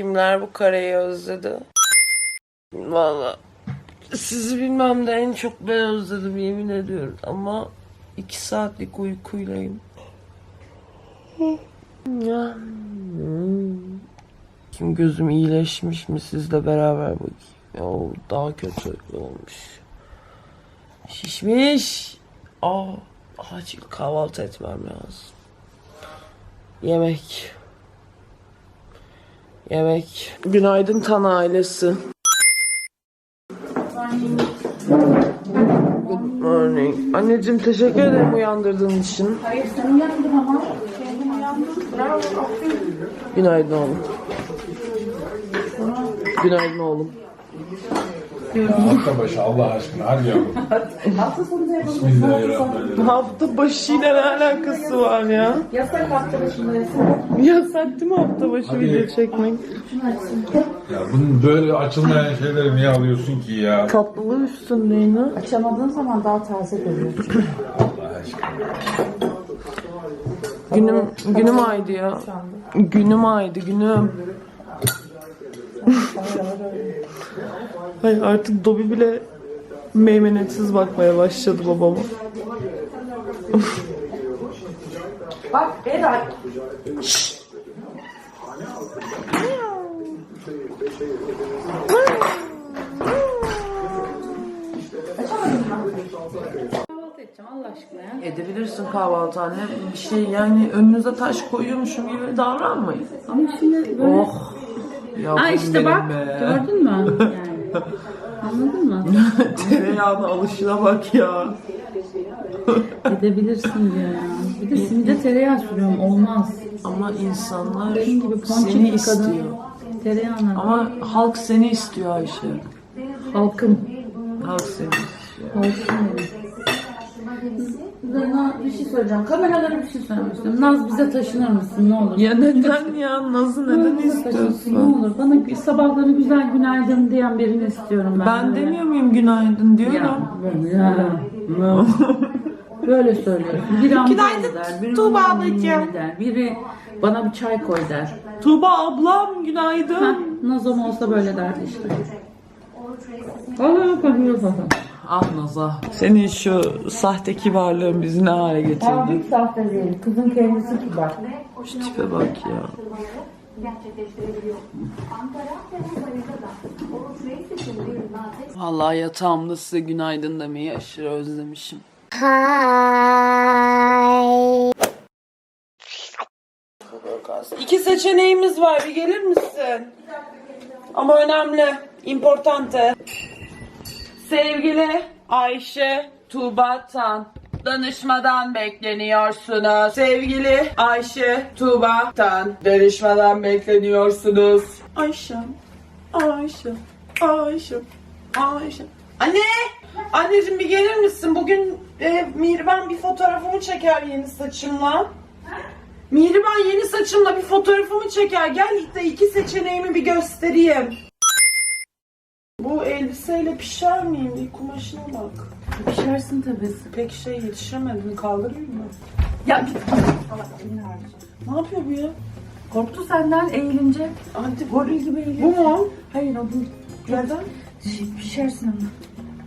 Kimler bu kareyi özledi? Valla sizi bilmem de en çok ben özledim yemin ediyorum ama iki saatlik uykuylayım. Kim gözüm iyileşmiş mi sizle beraber bakayım. Ya daha kötü olmuş. Şişmiş. Aa, acil kahvaltı etmem lazım. Yemek. Yemek. Günaydın Tan ailesi. Good morning. Anneciğim teşekkür ederim uyandırdığın için. Hayır sen uyandın ama. Bravo. aferin. Günaydın oğlum. Günaydın oğlum. Hafta başı Allah aşkına hadi yavrum. Hafta sonu da yapalım. Bismillahirrahmanirrahim. Hafta başıyla ne alakası var ya? Yasak hafta başında yasak. Yasak değil mi hafta başı Hadi. video çekmek? Ya bunun böyle açılmayan şeyleri niye alıyorsun ki ya? Tatlılığı üstündeyini. Açamadığın zaman daha taze duruyor. Allah aşkına. Günüm, günüm aydı ya. Günüm aydı günüm. Hayır artık Dobi bile meymenetsiz bakmaya başladı babama. Bak Eda. Kahvaltı edeceğim Allah aşkına ya. Edebilirsin kahvaltı anne. Bir şey yani önünüze taş koyuyormuşum gibi davranmayın. Ama şimdi böyle... Oh. Yavrum Ha işte bak be. gördün mü? Yani. Anladın mı? Tereyağına alışına bak ya. Edebilirsin diyor ya. Bir de simide tereyağı sürüyorum olmaz. Ama insanlar Benim gibi ponçik seni bir kadın. istiyor. Tereyağına. Ama halk seni istiyor Ayşe. Halkım. Halk seni istiyor. Halkım benim. Naz bir şey söyleyeceğim. Kameralara bir şey istiyorum. Naz bize taşınır mısın ne olur? Ya neden ya? Nazı neden taşınsın, Ne istiyorsun? olur. Bana sabahları güzel günaydın diyen birini istiyorum ben. Ben böyle. demiyor muyum günaydın diyorum. Ya, ya. Böyle söylüyorsun. Biri Günaydın, der, biri Tuğba ablacığım. der, biri bana bir çay koy der. Tuğba ablam Heh, günaydın. Nazım olsa böyle derdi işte. Allah kabul falan. Ah Naza. Senin şu sahte kibarlığın bizi ne hale getirdi? Abi sahte değil. Kızın kendisi kibar. Şu tipe bak ya. Vallahi yatağımda size günaydın demeyi aşırı özlemişim. İki seçeneğimiz var. Bir gelir misin? Ama önemli. Importante. Sevgili Ayşe Tuğba Tan. Danışmadan bekleniyorsunuz. Sevgili Ayşe Tuğba Tan. Danışmadan bekleniyorsunuz. Ayşem. Ayşem. Ayşem. Ayşem. Anne! Anneciğim bir gelir misin? Bugün e, Mihriban bir fotoğrafımı çeker yeni saçımla. Mihriban yeni saçımla bir fotoğrafımı çeker. Gel de iki seçeneğimi bir göstereyim. Bu elbiseyle pişer miyim? Bir kumaşına bak. Pişersin tabii. Pek şey yetişemedim. Kaldırayım mı? Ya git. Ne yapıyor bu ya? Korktu senden eğilince. Hadi Goril gibi eğiliyor. Bu mu? Hayır o bu. Neden? Şey, pişersin ama.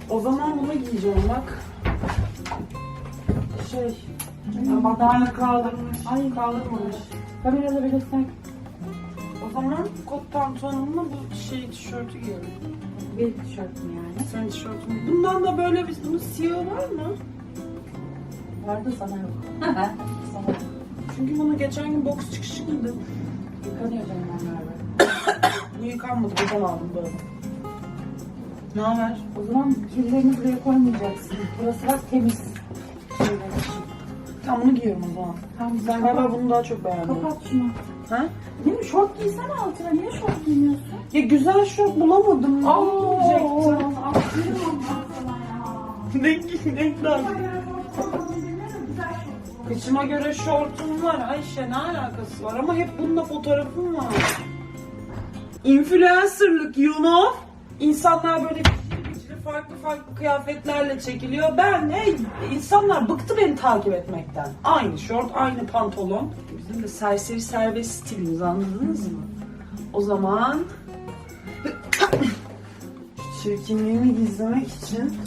O zaman bunu giyeceğim bak. Şey. Ama Bak daha kaldırmış. Ay kaldırmamış. kamerada belirsen O zaman kot pantolonumla bu şey tişörtü giyelim. Bir tişört mü yani? Senin tişörtün. Bundan da böyle bir bunun siyahı var mı? Vardı sana yok. sana yok. Çünkü bana geçen gün boks çıkışı giydim. Yıkanıyor canım onlar Bu yıkanmadı. Buradan aldım böyle. Ne haber? O zaman kirlerini buraya koymayacaksın. Burası bak temiz. Şeyler için. Tam bunu giyiyorum o zaman. Tamam Ben galiba bunu daha çok beğendim. Kapat şunu. Ha? Değil mi? Şort giysene altına. Niye şort giymiyorsun? Ya güzel şort bulamadım. Aa, ya. Ne giy- ne güzel. Kıçıma göre şortum var Ayşe ne alakası var ama hep bununla fotoğrafım var. Influencerlık you know. İnsanlar böyle farklı kıyafetlerle çekiliyor. Ben ne? İnsanlar bıktı beni takip etmekten. Aynı şort, aynı pantolon. Bizim de serseri serbest stilimiz anladınız mı? O zaman çirkinliğimi gizlemek için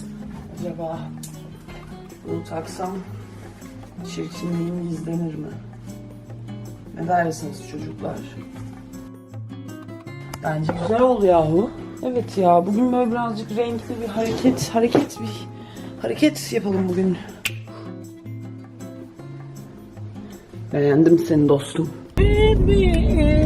acaba bunu taksam çirkinliğim gizlenir mi? Ne dersiniz çocuklar? Bence güzel oldu yahu. Evet ya bugün böyle birazcık renkli bir hareket, hareket bir hareket yapalım bugün. Beğendim seni dostum. With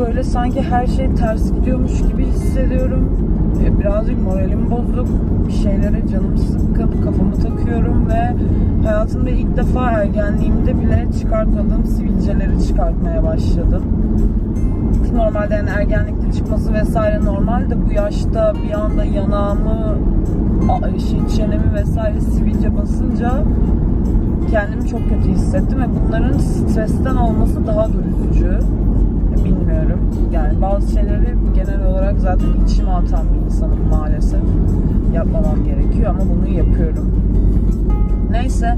böyle sanki her şey ters gidiyormuş gibi hissediyorum. E, Birazcık moralim bozuk. Bir şeylere canım sıkkın, kafamı takıyorum ve hayatımda ilk defa ergenliğimde bile çıkartmadığım sivilceleri çıkartmaya başladım. Normalde yani ergenlikte çıkması vesaire normal de bu yaşta bir anda yanağımı, şey, çenemi vesaire sivilce basınca kendimi çok kötü hissettim ve bunların stresten olması daha da üzücü. Bilmiyorum. Yani bazı şeyleri genel olarak zaten içime atan bir insanım maalesef. Yapmamam gerekiyor ama bunu yapıyorum. Neyse.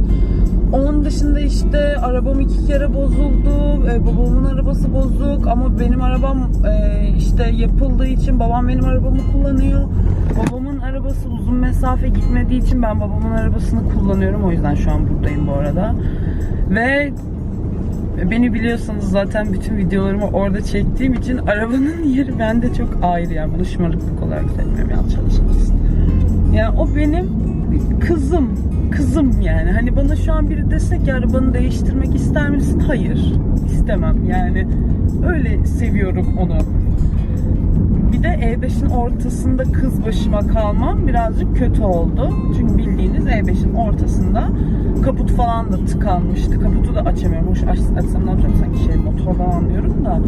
Onun dışında işte arabam iki kere bozuldu. Ee, babamın arabası bozuk ama benim arabam e, işte yapıldığı için babam benim arabamı kullanıyor. Babamın arabası uzun mesafe gitmediği için ben babamın arabasını kullanıyorum. O yüzden şu an buradayım bu arada. Ve Beni biliyorsanız zaten bütün videolarımı orada çektiğim için arabanın yeri bende çok ayrı yani bunu şımarıklık olarak söylemiyorum yanlış anlaşılmasın. Yani o benim kızım, kızım yani. Hani bana şu an biri dese ki arabanı değiştirmek ister misin? Hayır, istemem yani. Öyle seviyorum onu. Bir de E5'in ortasında kız başıma kalmam birazcık kötü oldu. Çünkü bildiğiniz E5'in ortasında kaput falan da tıkanmıştı. Kaputu da açamıyorum. Hoş aç, açsam ne yapacağım sanki şey motordan anlıyorum da.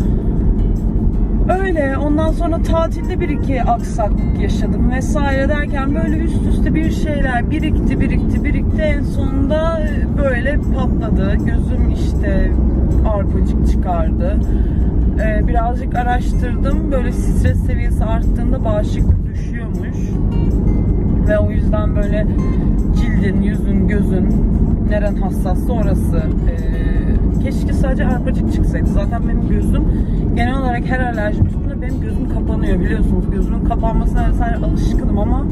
Öyle. Ondan sonra tatilde bir iki aksaklık yaşadım vesaire derken böyle üst üste bir şeyler birikti birikti birikti. En sonunda böyle patladı. Gözüm işte arpacık çıkardı. Ee, birazcık araştırdım. Böyle stres seviyesi arttığında bağışıklık düşüyormuş. Ve o yüzden böyle cildin, yüzün, gözün neren hassassa orası. Ee, keşke sadece arpacık çıksaydı. Zaten benim gözüm genel olarak her alerji tuttuğunda benim gözüm kapanıyor biliyorsunuz. Gözümün kapanmasına vesaire alışkınım ama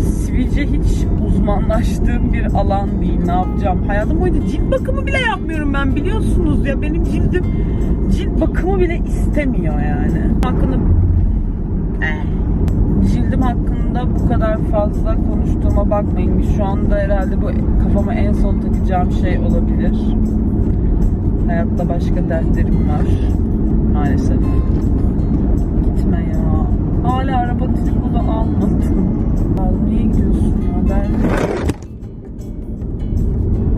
sivilce hiç uzmanlaştığım bir alan değil. Ne yapacağım? Hayatım boyunca cilt bakımı bile yapmıyorum ben biliyorsunuz ya. Benim cildim bakımı bile istemiyor yani. Hakkında Eh. cildim hakkında bu kadar fazla konuştuğuma bakmayın. Şu anda herhalde bu kafama en son takacağım şey olabilir. Hayatta başka dertlerim var. Maalesef. Gitme ya. Hala araba tripod'u almadım. Al, Niye gidiyorsun ya? Ben...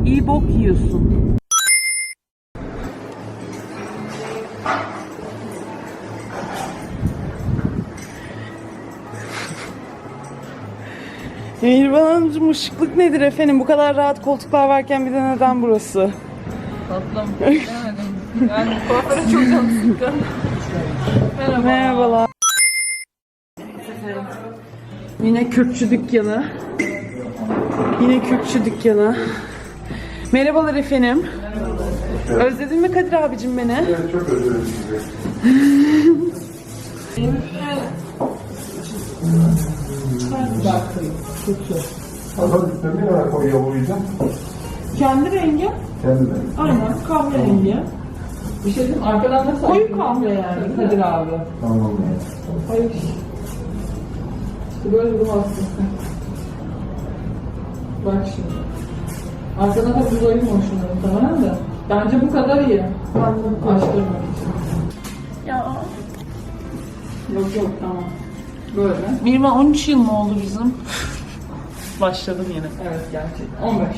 İyi bok yiyorsun. Mihriban Hanımcığım ışıklık nedir efendim? Bu kadar rahat koltuklar varken bir de neden burası? Tatlım. Bilemedim. Yani kuaföre çok canım sıkkın. Merhaba. Merhabalar. Yine Kürtçü dükkanı. Yine Kürtçü dükkanı. Merhabalar efendim. Özledin mi Kadir abicim beni? Çok özledim sizi. Ama ne kadar koyu boyayacağım? Kendi rengi. Kendine. Aynen kahverengi. Bir şey diyeyim arkadan da Koyu kahve yani Kadir abi. Tamam. Hayır. İşte böyle bu hastası. Bak şimdi. Arkadan da bu oyun hoşlanırım tamam da. Bence bu kadar iyi. Açtırmak için. Ya. Yok yok tamam. Böyle. Mirma 13 yıl mı oldu bizim? Başladım yine. Evet gerçekten. 15.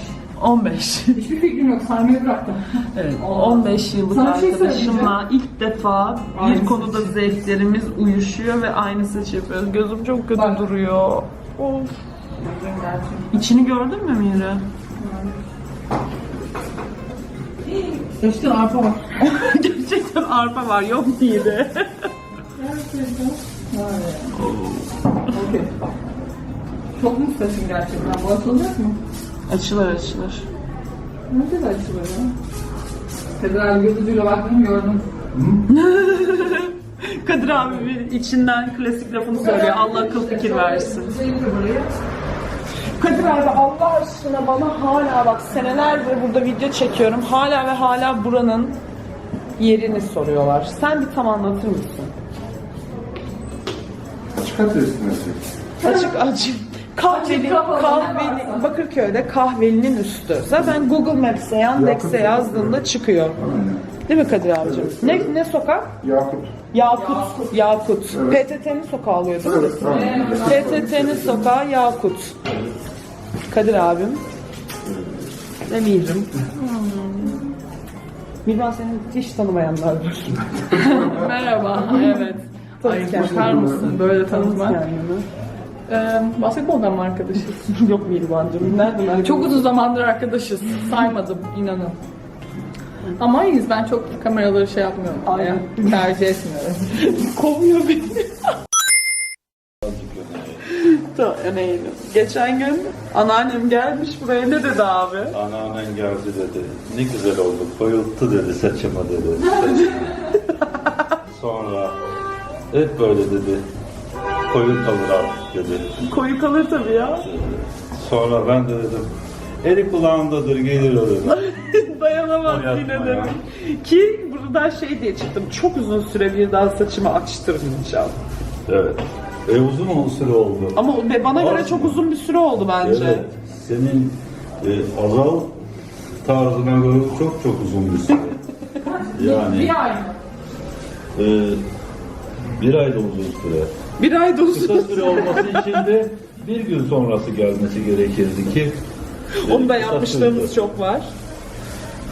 15. Hiçbir fikrim yok. Saymayı bıraktım. Evet, 15 yıllık Sana bir şey arkadaşımla ilk defa bir Aynı konuda seç. zevklerimiz uyuşuyor ve aynı seç yapıyoruz. Gözüm çok kötü Bak. duruyor. Of. İçini gördün mü Mira? Seçtin arpa var. Gerçekten arpa var yok değildi. Okey. Çok mu seçin gerçekten? Bu açılacak mı? açılır açılır. Nasıl da açılıyor ya? Kadir abi göz ucuyla baktım gördüm. Kadir abi bir içinden klasik lafını söylüyor. Allah akıl fikir versin. Kadir abi Allah aşkına bana hala bak senelerdir burada video çekiyorum. Hala ve hala buranın yerini soruyorlar. Sen bir tam anlatır mısın? Çıkart üstüne Açık açık. Açık kahveli, varsa. Bakırköy'de kahvelinin üstü. Zaten Google Maps'e, Yandex'e yazdığında çıkıyor. Değil mi Kadir abicim? Ne, ne sokak? Yakup. Yakut. Yakut. PTT'nin sokağı oluyor değil mi? Evet, tamam. PTT'nin sokağı Yakut. Kadir abim. Ve Mihrim. Mihran seni hiç tanımayanlardır. Merhaba. evet. Ay bakar mısın böyle tanıtmak? kendini. Ee, basketboldan mı arkadaşız? Yok Mihrim'cim. Nereden arkadaş? Çok uzun zamandır arkadaşız. Saymadım inanın. Ama iyiyiz. Ben çok kameraları şey yapmıyorum. Aynen. Tercih etmiyorum. kovuyor beni. Tamam, neydi? Geçen gün anneannem gelmiş buraya ne dedi abi? Anneannen geldi dedi. Ne güzel oldu. Koyulttu dedi saçıma dedi. Sonra hep böyle dedi. Koyu kalır artık dedi. Koyu kalır tabii ya. Sonra ben de dedim. Eli kulağındadır gelir o dedi. Dayanamam Yapma yine ya. dedim. Ki buradan şey diye çıktım. Çok uzun süre bir daha saçımı açtırmayacağım. Evet. E uzun mu süre oldu? Ama o- ve bana göre çok uzun bir süre oldu bence. Evet. Senin e, azal tarzına göre çok çok uzun bir süre. Yani Bir ay mı? e, bir ay da uzun süre. Bir ay uzun. Kısa süre olması için de bir gün sonrası gelmesi gerekirdi ki Onu da kısa yapmışlığımız sürdü. çok var.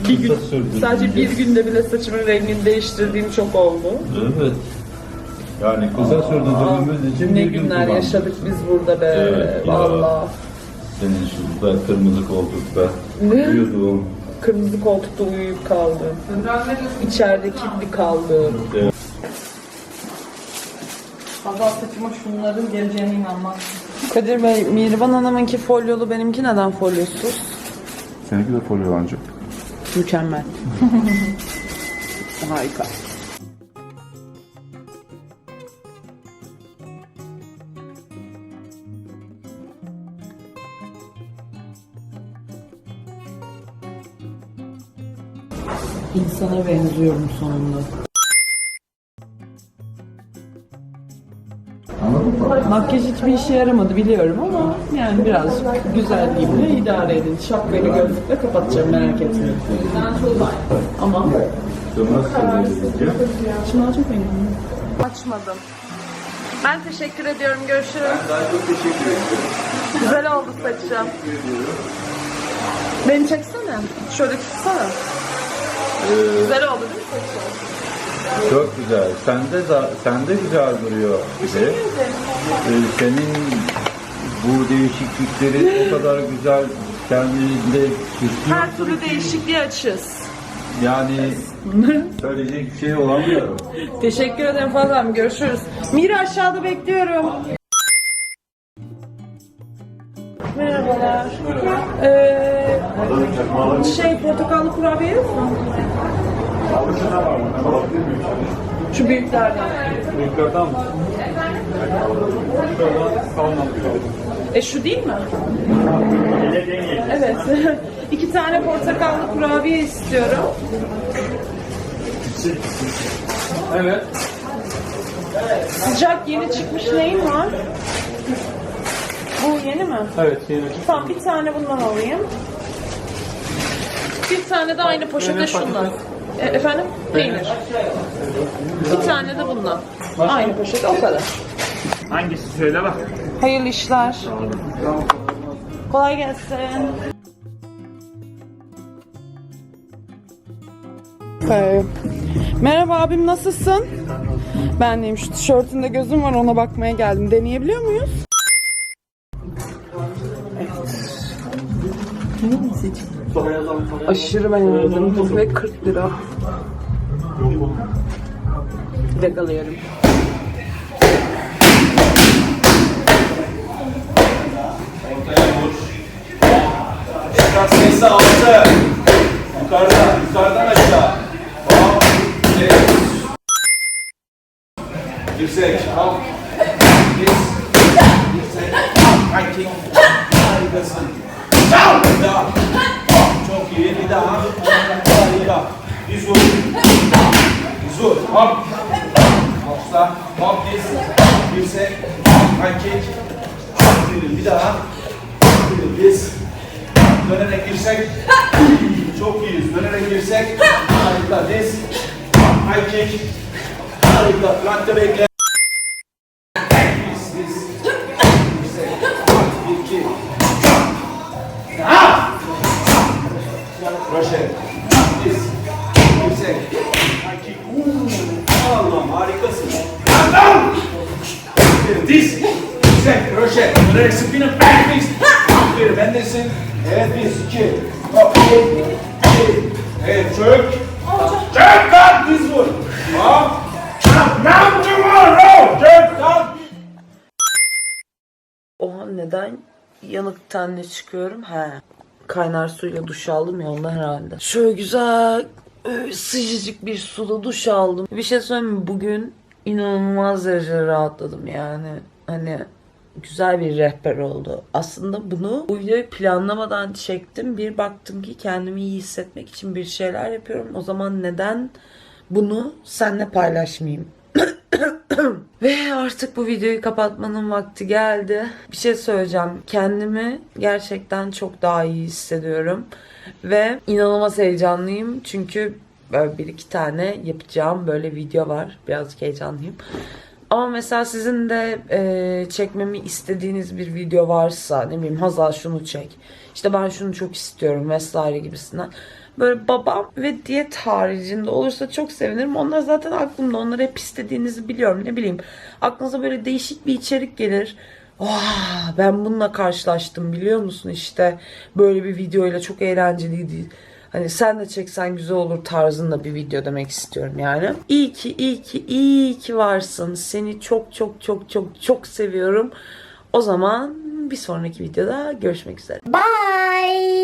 Bir gün, Kısa sürdü. sadece bir günde bile saçımın rengini değiştirdiğim çok oldu. Evet. Yani kısa sürdürdüğümüz için Ne bir gün günler kullandık. yaşadık biz burada be. Evet, ya. Valla. Senin şurada kırmızı koltukta Ne? uyuduğum. Kırmızı koltukta uyuyup kaldım. İçeride kilitli kaldım. Evet. Fazla saçıma şunların geleceğine inanmaz. Kadir Bey, Mirvan Hanım'ınki folyolu, benimki neden folyosuz? Seninki de folyo ancak. Mükemmel. Harika. İnsana benziyorum sonunda. Makyaj hiçbir işe yaramadı biliyorum ama yani birazcık güzelliğimle idare edin. Şapkayla gözlükle kapatacağım merak etmeyin. Ama? Şimdi çok memnunum. Açmadım. Ben teşekkür ediyorum. Görüşürüz. Daha çok teşekkür ederim. Güzel oldu saçım. Beni çeksene. Şöyle tutsana. Güzel oldu değil mi saçım? Çok güzel. Sende de, sende güzel duruyor. Ee, senin bu değişiklikleri o kadar güzel kendinde Her türlü değişikliğe açız. yani söyleyecek bir şey olamıyorum. Teşekkür ederim fazlam. Görüşürüz. Mira aşağıda bekliyorum. Merhabalar. Ee, şey portakallı kurabiye yok mu? Şu büyüklerden. Yukarıdan mı? E şu değil mi? Evet. İki tane portakallı kurabiye istiyorum. Evet. Sıcak yeni çıkmış neyin var? Bu yeni mi? Evet yeni. Tamam bir tane bundan alayım. Bir tane de aynı poşete şundan. E, efendim? Peynir. Bir tane de bundan. Aynı poşet o kadar. Hangisi söyle bak. Hayırlı işler. Kolay gelsin. Hey. Merhaba abim nasılsın? Ben deyim şu tişörtünde gözüm var ona bakmaya geldim. Deneyebiliyor muyuz? Aşırı beğendim ve 40 lira. Bir de alıyorum. Yukarı sayısı altı. Yukarıdan, yukarıdan aşağı. Hop, evet. Yüksek, hop. Diz, yüksek, hop, hiking. Harikasın. Down, bir daha. Çok iyi, bir daha. Harika. Diz vur. Diz vur, hop. Hopsa, hop, diz. Çok iyi, bir daha. Diz, Dönerek girsek. Çok iyiyiz. Dönerek girsek. Harika. Diz. Kick. Harika. Flankta bekle. Diz. Girsek. Roşe. Dönerek spinner. Back fist. Aferin. Bendesin. Evet. Diz. iki. Hop. Evet. Çök. Çök kalk. Diz vur. Hop. Now, now tomorrow. Çök kalk. Oha neden yanık tenle çıkıyorum? He. Kaynar suyla duş aldım ya ondan herhalde. Şöyle güzel sıcacık bir sulu duş aldım. Bir şey söyleyeyim mi? Bugün inanılmaz derecede rahatladım yani. Hani güzel bir rehber oldu. Aslında bunu bu videoyu planlamadan çektim. Bir baktım ki kendimi iyi hissetmek için bir şeyler yapıyorum. O zaman neden bunu seninle paylaşmayayım? Ve artık bu videoyu kapatmanın vakti geldi. Bir şey söyleyeceğim. Kendimi gerçekten çok daha iyi hissediyorum. Ve inanılmaz heyecanlıyım. Çünkü böyle bir iki tane yapacağım böyle video var. Birazcık heyecanlıyım. Ama mesela sizin de e, çekmemi istediğiniz bir video varsa ne bileyim Hazal şunu çek. İşte ben şunu çok istiyorum vesaire gibisinden. Böyle babam ve diyet haricinde olursa çok sevinirim. Onlar zaten aklımda. Onları hep istediğinizi biliyorum. Ne bileyim aklınıza böyle değişik bir içerik gelir. Vah ben bununla karşılaştım biliyor musun işte böyle bir videoyla çok eğlenceliydi. Hani sen de çeksen güzel olur tarzında bir video demek istiyorum yani. İyi ki iyi ki iyi ki varsın. Seni çok çok çok çok çok seviyorum. O zaman bir sonraki videoda görüşmek üzere. Bye.